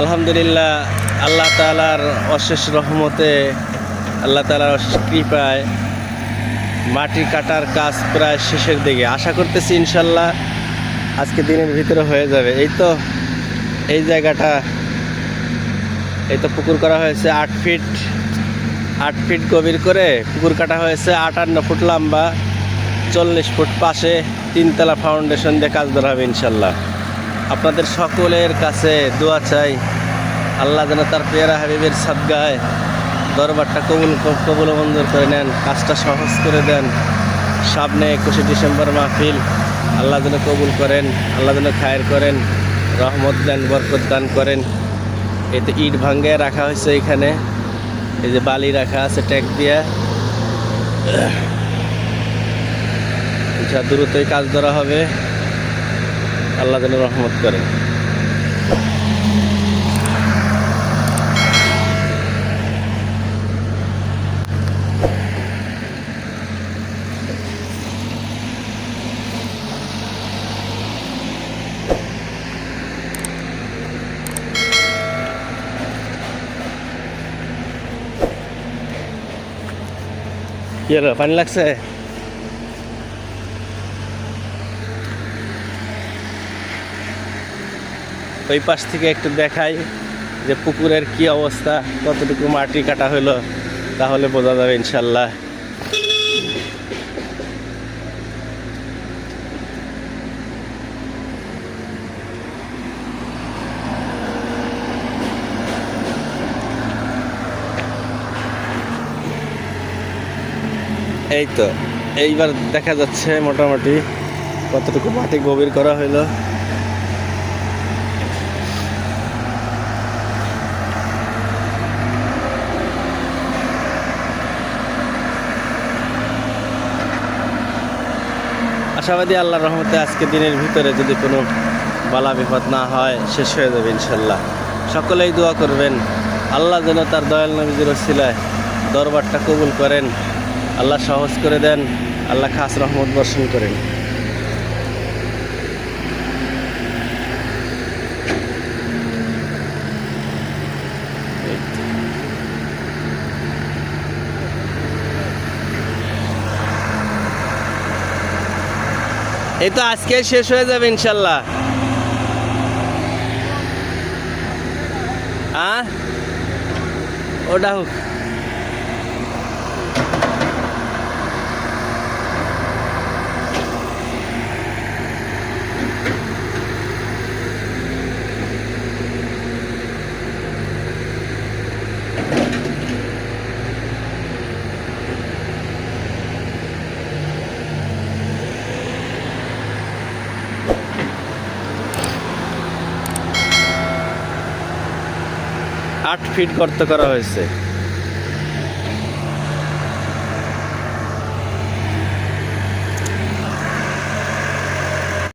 আলহামদুলিল্লাহ, আল্লাহ তালার অশেষ রহমতে, আল্লাহ তালার অশেষ কৃপায় মাটি কাটার কাজ প্রায় শেষের দিকে। আশা করতেছি ইনশাল্লাহ আজকে দিনের ভিতরে হয়ে যাবে। এই তো, এই জায়গাটা, এই তো পুকুর করা হয়েছে আট ফিট আট ফিট গভীর করে। পুকুর কাটা হয়েছে আটান্ন ফুট লম্বা, চল্লিশ ফুট পাশে তিনতলা ফাউন্ডেশন দিয়ে কাজ ধরা হবে ইনশাল্লাহ। আপনাদের সকলের কাছে দোয়া চাই। আল্লাহ যেন তার পেয়ারা হাবিবের সাদগায় দরবারটা কবুল কবুল মঞ্জুর করে নেন, কাজটা সহজ করে দেন। সামনে একুশে ডিসেম্বর মাহফিল, আল্লাহ যেন কবুল করেন, আল্লাহ যেন খায়ের করেন, রহমত দেন, বরকত দান করেন। এতে ইট ভাঙ্গে রাখা হয়েছে এখানে। এই যে বালি রাখা আছে ট্যাগ দিয়ে। যা দ্রুতই কাজ ধরা হবে। আল্লাহ যেন রহমত করেন কি হলো পানি লাগছে? ওই পাশ থেকে একটু দেখাই যে পুকুরের কি অবস্থা, কতটুকু মাটি কাটা হলো, তাহলে বোঝা যাবে ইনশাল্লাহ। এই তো, এইবার দেখা যাচ্ছে মোটামুটি কতটুকু মাটি গভীর করা হইল আশাবাদী আল্লাহ রহমতে আজকে দিনের ভিতরে যদি কোনো বালা বিপদ না হয়, শেষ হয়ে যাবে ইনশাল্লাহ। সকলেই দোয়া করবেন। আল্লাহ যেন তার দয়াল নবীজির ওসিলায় দরবারটা কবুল করেন। আল্লাহ সহজ করে দেন। আল্লাহ খাস রহমত বর্ষণ করেন। এই তো আজকে শেষ হয়ে যাবে ইনশাল্লাহ। আ ওটা হোক। আট ফিট গর্ত করা হয়েছে।